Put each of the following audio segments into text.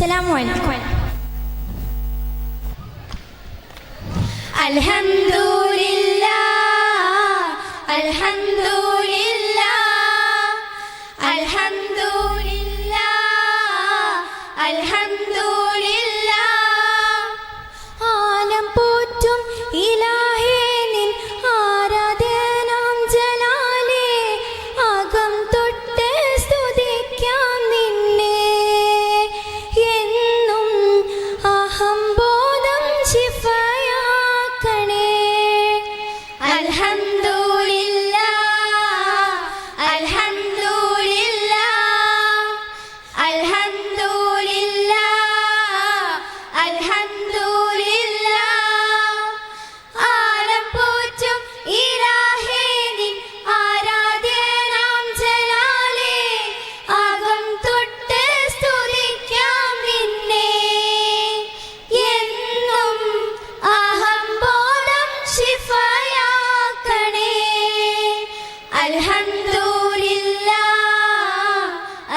السلام عليكم الحمد لله الحمد لله الحمد لله الحمد لله عالم بوتم إله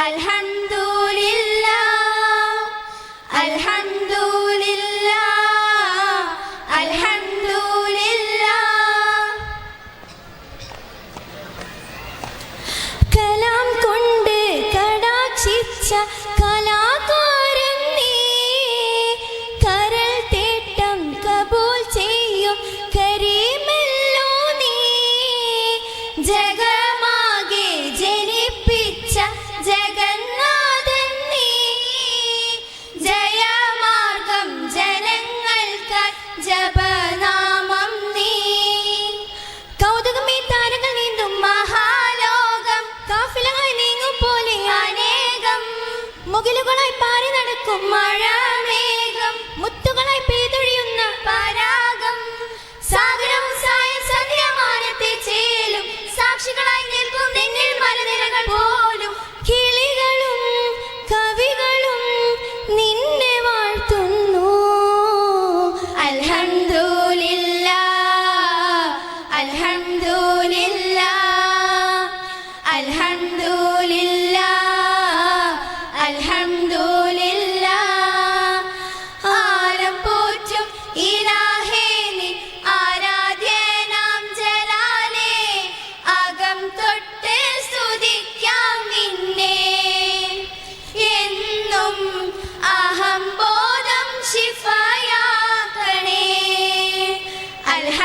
i'll alhamdulillah.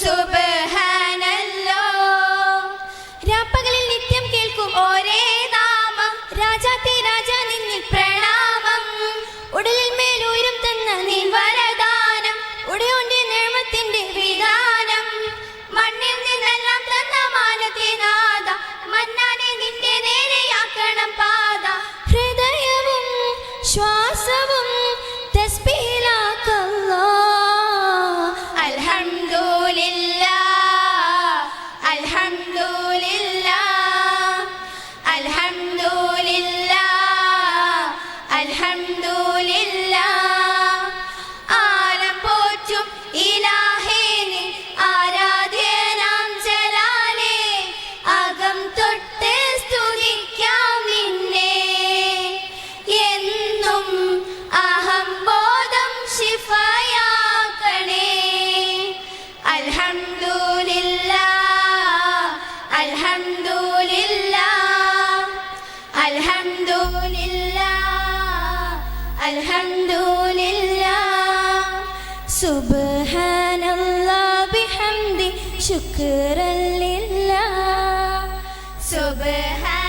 so bad. അൽഹംദുലില്ലാ അൽഹംദുലില്ലാഹ് സുബ്ഹാനല്ലാഹ് ബിഹംദി ശുക്റലില്ലാഹ് സുബ്ഹാന